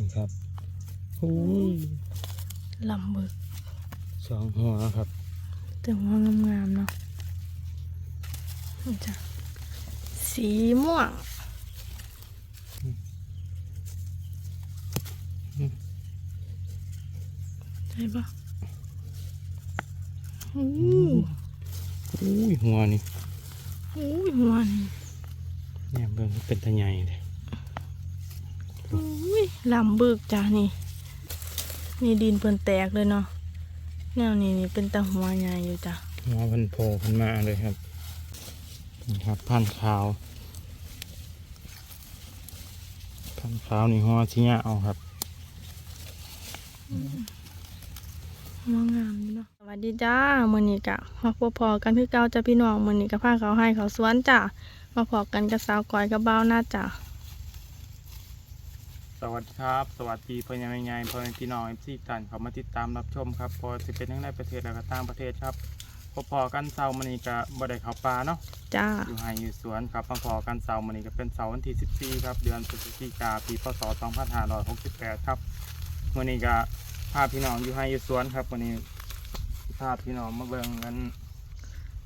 นี่ครับอุ้ยลำบึกสองหัวครับแต่ว่างามๆเนาะนี่จ้ะสีม่วงใช่ปะอู้อุ้ยหัวนี่หูหัวนี่เนี่ยเบิ่งเป็นตะใหญ่เลยอุ้ย ลำบึกจ้ะนี่ นี่ดินเปิ่นแตกเลยเนาะแนวนี้นี่เป็นตะหัวใหญ่อยู่จ้ะหัวมันโผล่ขึ้นมาเลยครับนี่ครับพันธุ์ขาวพันธุ์ขาวนี่หัวชิ้ยเอาครับหัวงามอยู่เนาะสวัสดีจ้ามื้อนี้กะมาพบพอกันคือเก่าจ้ะพี่น้องมื้อนี้กะพาเขาให้เขาสวนจ้ะมาพอกันกับสาวก้อยกับบ่าวหน้าจ้ะ สวัสดีครับ สวัสดีพ่อใหญ่แม่ใหญ่พ่อแม่พี่น้องเอฟซีกันเขามาติดตามรับชมครับพอสิเป็นทั้งในประเทศและก็ต่างประเทศครับพอพอกันเสาร์มันนี้ก็บ่ได้เข้าป่าเนาะจ้าอยู่ไฮอยู่สวนครับมาพอกันเสาร์มันนี้ก็เป็นเสาร์วันที่14ครับ เดือนพฤศจิกาปีพศ2568ครับวันนี้ก็พาพี่น้องอยู่ไฮอยู่สวนครับวันนี้พาพี่น้องมาเบิ่งกัน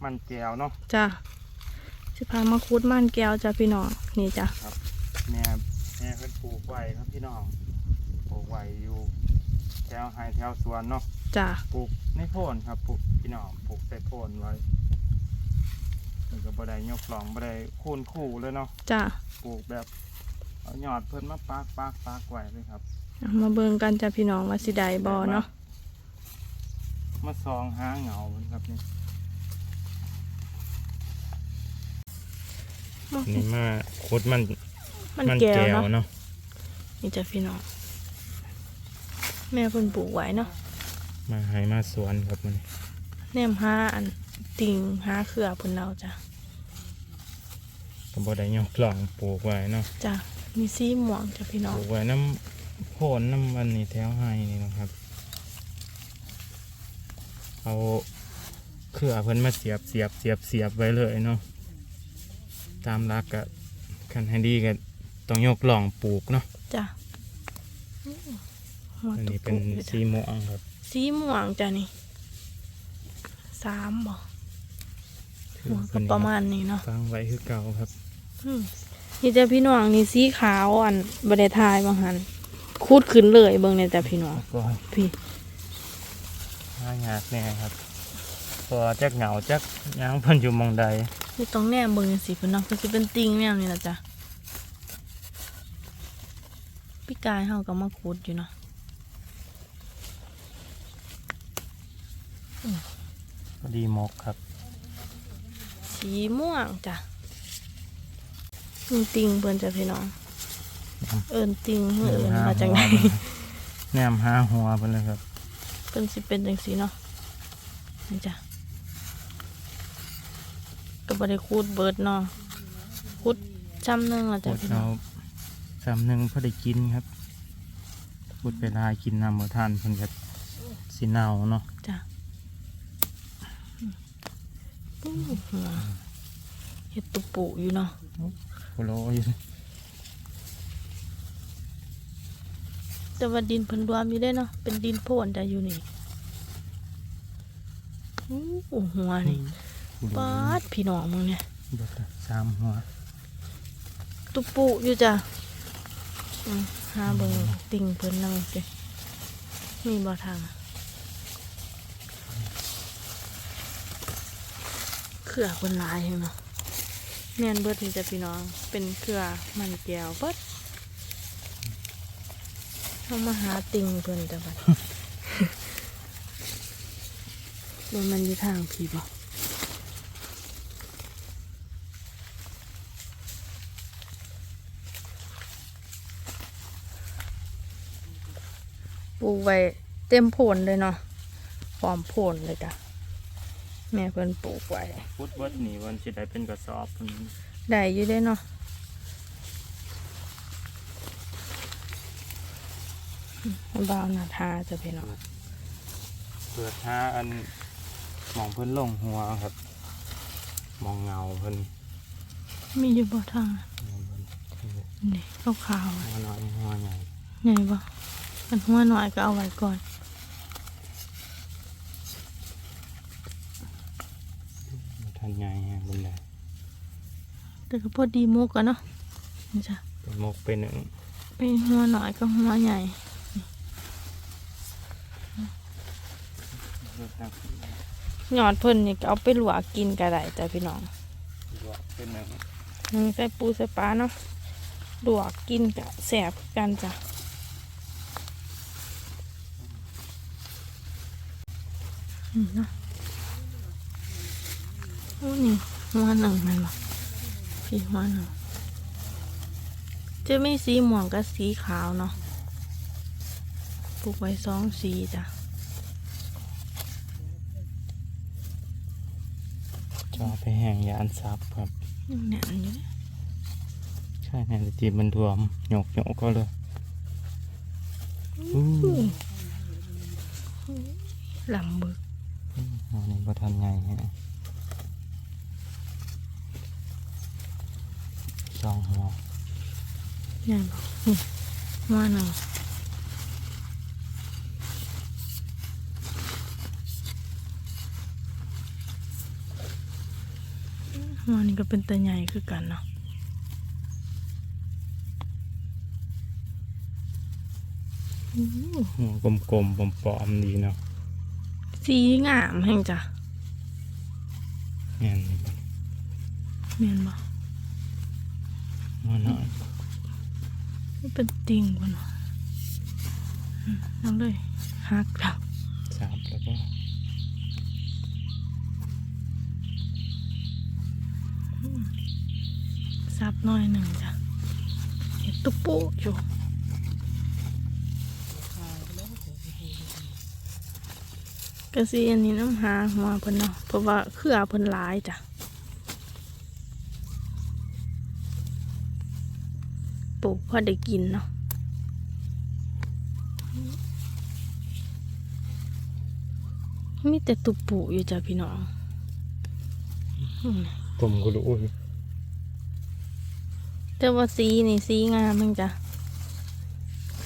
มันแก้วเนาะจ้าสิพามาคุดม่านแก้วจ้ะพี่น้องนี่จ้ะแม่แม่ เพิ่นปลูกไว้ครับพี่น้องปลูกไว้อยู่แถวไฮแถวสวนเนาะจ้าปลูกในโพนครับปลูกพี่น้องปลูกใส่โพนไว้มันก็บ่ได้ยกหลองบ่ได้คูนคู่เลยเนาะจ้าปลูกแบบเอายอดเพิ่นมาปากปากปากไว้เลยครับเอามาเบิ่งกันจ้ะพี่น้องว่าสิได้บ่เนาะมาซองหาเหงาเพิ่นครับนี่นี่มาขุดมัน มันแก้วเนาะเนาะนี่จ้ะพี่น้องแม่เพิ่นปลูกไว้เนาะมาให้มาสวนครับมันแนมหาอันติ่งหาเครือเพิ่นเอาจ้ะก็บ่ได้ยกหลองปลูกไว้เนาะจ้ะมีสีม่วงจ้ะพี่น้ปองลูกไว้น้ำโพนน้ำมันนี่แถวไฮนี่นะครับเอาเครือเพิ่นมาเสียบเสียบเสียบเสียบไว้เลยเนาะตามรักกะคันให้ดีก็ ต้องยกหล่องปลูกเนาะจ้ะอืมหัวอันตุนี้เป็นปุอยู่จ้ะสีม่วงครับ สีม่วงจ้ะนี่สามบ่หัวก็ประมาณนี้เนาะฟังไว้คือเก่าครับอืมนี่จ้ะพี่น้องนี่สีขาวอันบไดทายบางหันคูดขึ้นเลยเบิ่งเนี่ยจ้ะพี่น้องก็พี่หายากแน่ครับเพอจักเหงาจักหยังเพิ่นอยู่หมองใดนี่ต้องแนมเบิ่งจังซี่เพิ่นเนาะเพิ่นสิเป็นติ่งแนวนี้ล่ะจ้ะ พี่กายเฮาก็มาคูดอยู่เนาะพอดีหมกครับ สีม่วงจ้ะนี่ติ่งเพิ่นจ้ะพี่น้อง เอิ้นติ่งเอิ้นมาจากไหนแนมหาหัวเพิ่นเลยครับเพิ่นสิเป็นจังซี่เนาะนี่จ้ะก็บ่ได้คูดเบิดเนาะคูดจำหนึงล่ะปจ้ะวดพี่น้เราอง สำหนึ่งพอได้กินครับพูดไปลายกินน้ำบ่ทานเพิ่นก็สิเน่าเนาะจ้ะอู้หัวเฮ็ดตุปุอยู่เนาะโคโลอยู่แต่ว่าดินเพิ่นรวมอยู่ได้เนาะเป็นดินโพนจ้ะอยู่นี่อู้หัวนี่ปาดพี่น้องมึงเนี่ยเบิดละสามหัวตุปุอยู่จ้ะอืม หาเบิ่งติ่งเพิ่นนั่งสิมีบ่ทางเครือเพิ่นลายเนาะแม่นเบิดนี่จะพี่น้อง เป็นเครือมันแก้วเบิดเอามาหาติ่งเพิ่นจะบัดบ่มันอยู่ทางพี่บ่ ลูกไว้เต็มโพนเลยเนาะพร้อมโพนเลยจ้ะแม่เพิ่นปลูกไว้พุดเบิดนี่วันสิได้เป็นกระสอบเพิ่นได้อยู่ได้เนาะอืมบ่าวนาทาจะพี่น้องเปิดหาอันหมองเพิ่นลงหัวครับหมองเงาเพิ่นมีอยู่บ่ทางเพิ่นนี่ขาวๆหัอะวน้อยหัวใหญ่อไงบ่ มันหัวหน่อยก็เอาไว้ก่อนทันไงฮะบุญเลยแต่ก็พอดีมุกกันเนาะนี่จ้ะเป็นมกเป็นหนึ่งเป็นหัวหน่อยก็หัวใหญ่หยอดเพิ่นนี่ก็เอาไปลวกกินก็ได้จ้ะพี่น้องเป็นหนึ่งหนึ่งใส่ปูใส่ปลาเนาะลวกกินก็แสบคือกันจ้ะ อืมเนาะโอ้นี่หัวหนึ่งแมันบ่พี่หัวหนึ่งจะไม่สีม่วงกับสีขาวเนาะปลูกไว้สองสีจ้ะจะเอาไปแห้งยานซับครับยังแน่นอยู่เลยใช่แน่จีมันรวมหยกหยกก็เลยอุ้ยลำบึก อันนี้บ่ทันไงฮะสองหัวใหญ่บอกนี่หัวหนึ่งหัวนี่ก็เป็นตัวใหญ่คือกันเนาะอู้หัวกลมๆปอมๆดีเนาะ สีงามแห่งจ้ะแม่นเมียนบ่หัวน้อยมันเป็นติ่งบ่เนาะอืมเอาเลยหักแล้วซับแล้วก็ซับหน้อยหนึ่งจ้ะเห็ดตุ๊กโป๊ะอยู่ กระซีอันนี้น้ำหาหัวเพิ่นเนาะเพราะว่าเครือเพิ่นหลายจ้ะปลูกพอได้กินเนาะมีแต่ตุปูอยู่จ้ะพี่น้องอืมผมก็รู้อุ้ยแต่ว่าสีนี่สีงามมั้งจ้ะ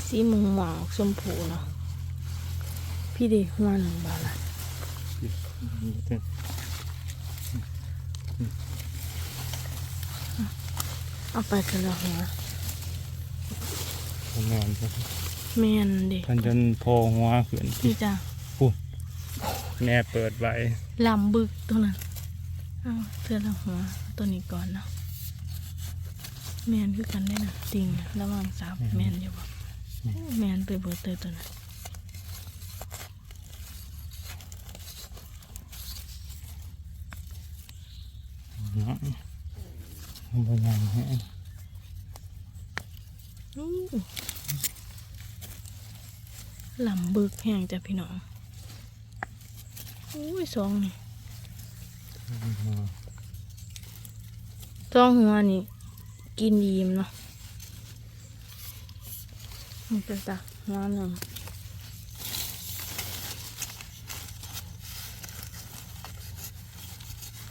สีหมุงหมอกชมพูเนาะ พี่ดีหัวหนึ่งบาทละเอาไปกันแล้วหัวผมนอนครับแม่นเด็เพันจนโพหัวขึ้นนี่จ้ะแม่เปิดไว้ลำบึกตัวนั้นเอาเสื้อละหัวเอาตัวนี้ก่อนเนาะแม่นคือกันได้นะจริงระหว่างซับแม่นอยู่บ่แม่นไปเบิดเตยตัวนั้น เนาะบ่ยังฮะลำบึกแห้งจ้ะพี่น้องอุ้ยสองนี่จ้องหัวนี่ กินยีมเนาะมันเป็นตาหัวหนึ่ง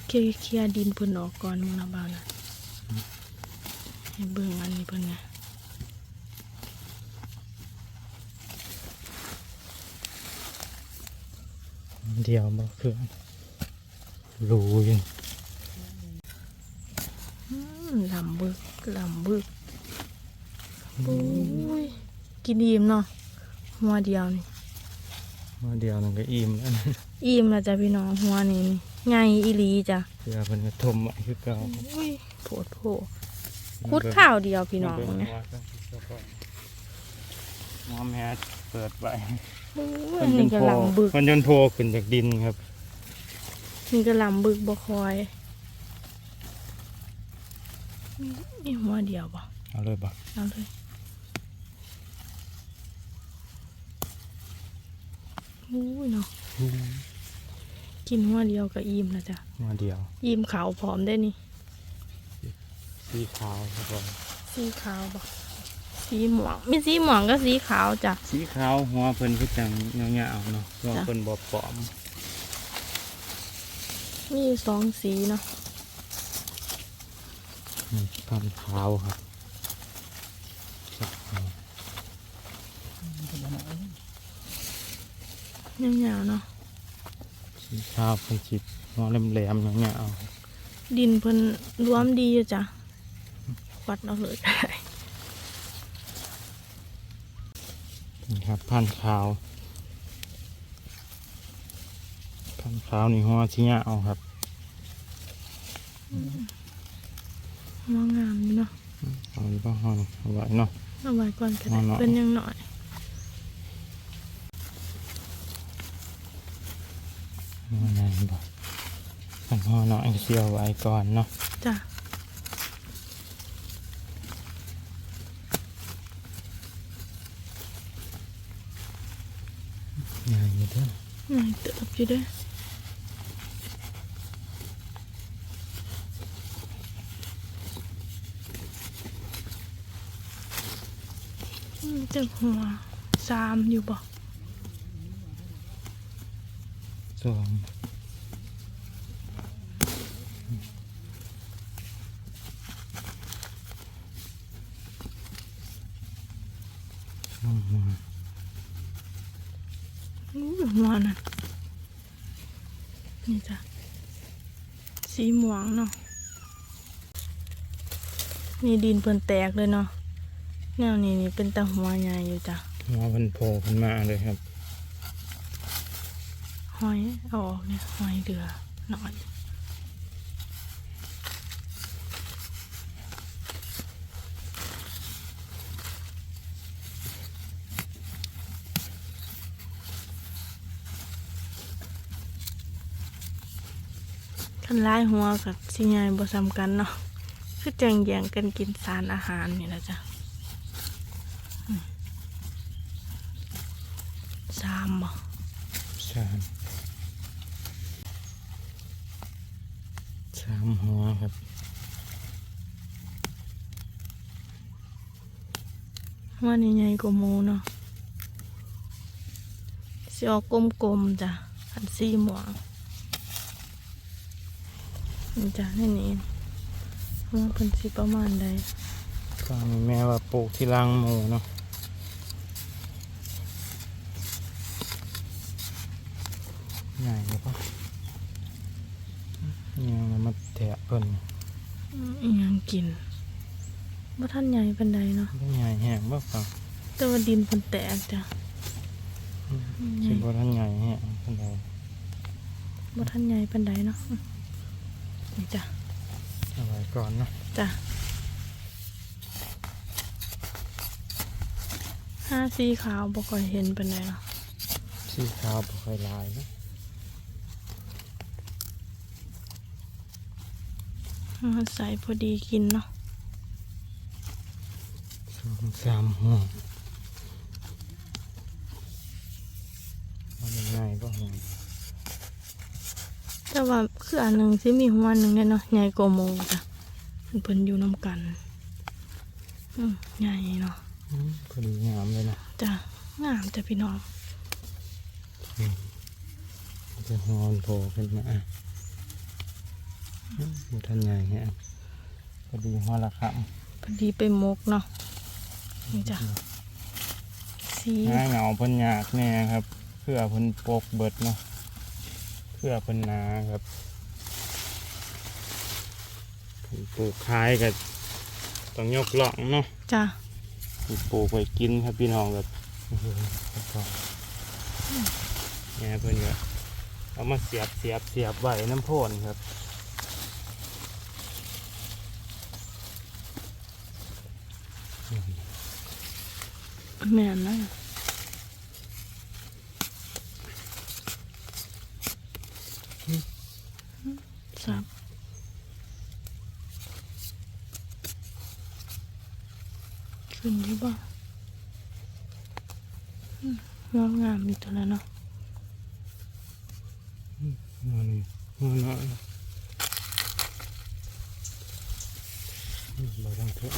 เคลียร์เคลียร์ดินเพิ่นออกก่อนมึงนะบ้าวนะให้เบิ่งอันนี้เพิ่นไงเดียวบ่คือรูอยังอืมลำบึกลำบึกปุ้ยกินยีมเนาะหัวเดียวนี่ว่าเดียวนึงก็อิ่มแล้วนะอิ่มแล้วจ้ะพี่น้องหัวนี่นี่ ไงอีหลีจ้ะเพื่อเพิ่นก็ทมไว้คือเก่าอุ้ยโผดโผคุดข้าวเดียวพี่น้องเบิ่เนี่ยว่าก็คือเก่าหัวแม่เปิดไว้อุ้ยเพิ่นจนี่นก็โผล่ลำบึกเพิ่นจนโผล่ขึ้นจากดินครับนี่ก็ลำบึกบ่คอยนี่หัวเดียวบ่เอาเลยบ่เอาเลยอุ้ยเนาะ กินหัวเดียวกับอิ่มแล้วจ้ะหัวเดียวอิ่มขาวผอมได้นี่ สีขาวครับผมสีขาวบอกสีหมวงมีสีหมวงก็สีขาวจ้ะ สีขาวหัวเพิ่นคือจังเงาเงาเนาะหัวเพิ่นบอบปอม มีสองสีเนาะพันขาวครับเงาเเนาะ ขาวเป็นจิบงอแหลมๆอย่างเงี้ยเอาดินเพิ่นรวมดีอยู่จ้ะวัดเอาเลยนี่ครับพันธุ์ขาว พันธุ์ขาวนี่หัวชี้เอาครับมองงามอยู่เนาะเอาอีกบ้างฮอนเอาไว้เนาะเอาไว้ก่อนก็ได้เอาเนาะเป็นยังหน่อย มันไง บ่พันธุ์หัวเนาะเสียวไว้ก่อนเนาะจ้ะง่ายอยู่เด้อง่ายเติบอยู่เด้ออืมจักหัวสามอยู่บ่สองสอง หัวอู้หัวน่ะนี่จ้ะสีม่วงเนาะนี่ดินเพิ่นแตกเลยเนาะแนวนี้นี่เป็นตาหัวใหญ่อยู่จ้ะหัวมันโผล่ขึ้นมาเลยครับ หอยเอาออกเนี่ยหอยเดือหน่อย คันร้ายหัวกับสิใหญ่บ่ซ้ำกันเนาะคือจังแย่งกันกินสารอาหารนี่นะจ๊ะอืมสามบ่สามสามหัวครับว่านี่ใหญ่กว่าหมูเนาะสิออกกลมๆจ้ะคันสีหมวง นี่จ้ะนี่นี่ว่าเพิ่นสิประมาณใดก็มีแม่ว่าปลูกที่รังหมูเนาะใหญ่เลยปะยังเอามาแตะเพิ่นอืมอีหยังกินบ่ทันใหญ่ปานใดเนาะได้ใหญ่แห้งบ่ฟังแต่ว่าดินเพิ่นแตกจ้ะใหคิญ่ดว่าท่านใหญ่แห้งเพิ่นเอาบ่ทันใหญ่ปานใดเนาะอืม นี่จ้ะเอาไว้ก่อนเนาะจ้ะห้าสีขาวบ่ค่อยเห็นปานใดเนาะสีขาวบ่ค่อยลายเนาะเอาใส่พอดีกินเนาะสองสามหัวมันยังไงก็หัว แต่ว่าคืออันหนึ่งสิมีหัวหนึ่งเนี่ยเนาะใหญ่กว่าหมูจ้ะเพิ่นเพิ่นอยู่น้ำกันอืมใหญ่เนาะอืมพอดีงามเลยนะจ้ะงามจ้ะพี่น้องจะหัวมันโผล่ขึ้นมาอะอืมบ่ท่านใหญ่แห้งพอดีหัวละครับพอดีไปมกเนาะนี่จ้ะสีหน้าเหงาเพิ่นยากแน่ครับ เพื่อเพิ่นปกเบิดเนาะ เพื่อเพิ่นนาครับเพิ่นปลูกขายกับต้องยกหล่องเนาะจ้ะเพิ่นปลูกไว้กินครับพี่น้องกับโอ้โหแล้วก็เนี่ยเพิ่นก็เอามาเสียบเสียบเสียบไว้น้ำโพนครับแม่นนะ สับขึ้นดีบ่อืมงามงามอยู่ตัวแล้วเนาะหัวนี่หัวน้อยเราต้องเถอะ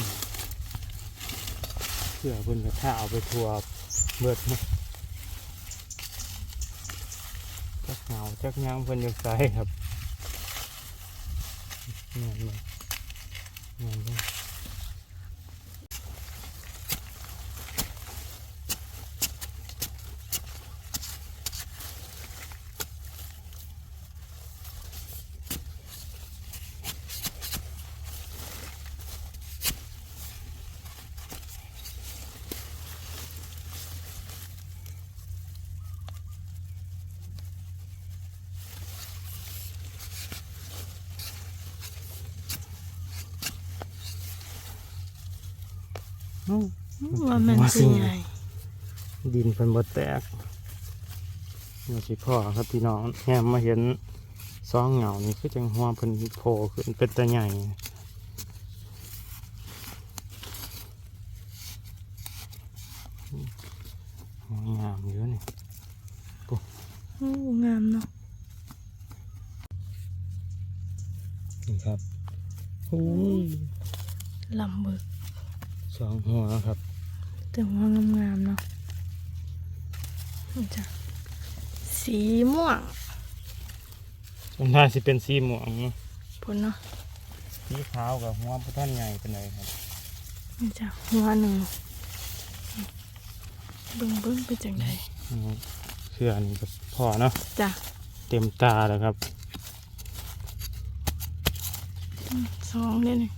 เพื่อเพิ่นกระท่าเอาไปทัวเบิดเนาะจักเหงาจักหยังเพิ่นอยู่ไสครับ เงี้ ว่ามันสิใหญ่ดินเป็นบดแตกมาสิพ่อครับพี่น้องแง่มาเห็นซองเหงานี่คือจังหัวเพิ่นโผล่ขึ้นเป็นตะใหญ่หัวงามอยู่นี่โอ้งามเนาะนี่ครับโอ้ยลำบึกสองหัวครับ แต่ว่างามๆเนาะนี่จ้ะสีม่วงส่วนน่าสิเป็นสีม่วงเนาะพุ่นเนาะสีขาวกับหัวพุท่านใหญ่เป็นไรครับนี่จ้ะหัวหนึ่งเบิ่งเบิ่งไปจังไดอืมเสื้อนี่ก็พอเนาะจ้ะเต็มตาแล้วครับสองเด้นี่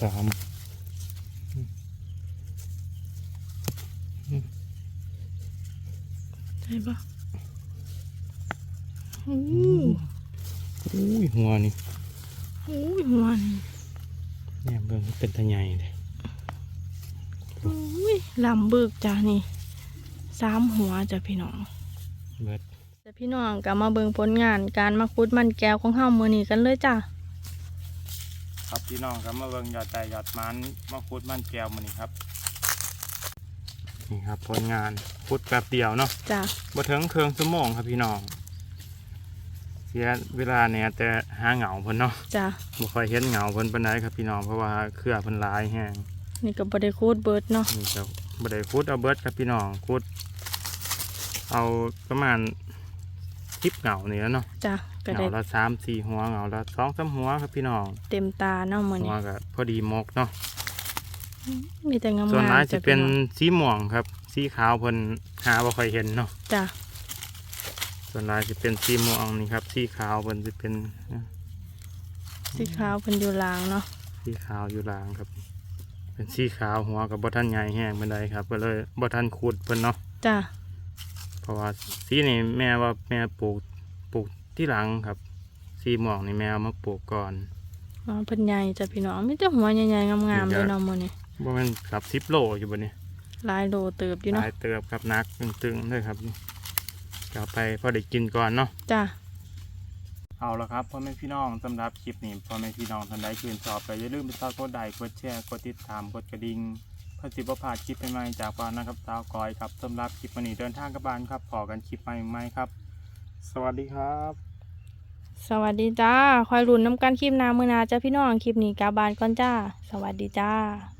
สองสามใช่ปะโอ้อุ้ยหัวนี่โหหัวนี่เนี่ยเบิ่งเป็นตะใหญ่เลยโอ้ยลำบึกจ้ะนี่สามหัวจ้ะพี่น้องเบิดจ้ะพี่น้องก็มาเบิ่งผลงานการมาคุดมันแก้วของเฮามื้อนี้กันเลยจ้ะครับ พี่น้องครับมาเบิ่งยอดใจยอดมันมาคุดมันแก้วมันนี่ครับ นี่ครับผลงานคุดแป๊บเดียวเนาะจ้ะบ่ถึงเครื่องชั่วโมงครับพี่น้อง เสียเวลาเนี่ยแต่หาเหงาเพิ่นเนาะจ้ะบ่ค่อยเห็นเหงาเพิ่นปานใดครับพี่น้องเพราะว่าเครือเพิ่นหลายแฮงนี่ก็บ่ได้คูดเบิดเนาะนี่ก็บ่ได้คุดเอาเบิดครับพี่น้องคุดเอาประมาณ 10เหงานี่แหล้วเนาะจ้ะก็เหได้งาละสามสี่หัวเหงาละสองสามหัวครับพี่น้องเต็มตาเนาะมื้อหันี้วก็พอดีมกเนาะมีแต่งามๆส่วนร้ายจะจ้ะเป็นพี่องสีม่วงครับ สีขาวเพิ่นหาบ่ค่อยเห็นเนาะจ้ะส่วนร้ายจะเป็นสีม่วงนี่ครับสีขาวเพิ่นจะเป็นสีขาวเพิ่นอยู่ลางเนาะสีขาวอยู่หลางครับ เป็นสีขาวหัวกับบ่ทันใหญ่แห้งปานใดครับก็เลยบ่ทันขุดเพิ่นเนาะ จ้ะ เพราะว่าสีนี่แม่ว่าแม่ปลูกปลูกที่หลังครับสีม่วงนี่แม่เอามาปลูกก่อนอ๋อเพิ่นใหญ่จ้ะพี่น้องมีแต่หัวใหญ่ๆงามๆเลยเนาะมื้อนี้บ่แม่นกับ10โลอยู่บ่นี่หลายโลเติบอยู่หเนาะลายเติบครับนักตึงๆเลยครับกลับไปพอได้กินก่อนเนาะจ้ะเอาละครับพ่อแม่พี่น้องสำหรับคลิปนี้พ่อแม่พี่น้องท่านใดชื่นชอบก็อย่าลืมไปซักกดไลค์กดแชร์กดติดตามกดกระดิ่ง เพื่อสิบพาดคลิปใหม่ๆจากบานนะครับสาวกอยครับสำหรับคลิปวันนี้เดินทางกับบานครับพอกันคลิปใหม่ๆครับ สวัสดีครับ สวัสดีจ้าคอยลุ้นน้ำกันคลิปหน้ามือหนาจ้าพี่น้องคลิปนี้กลับบานก่อนจ้า สวัสดีจ้า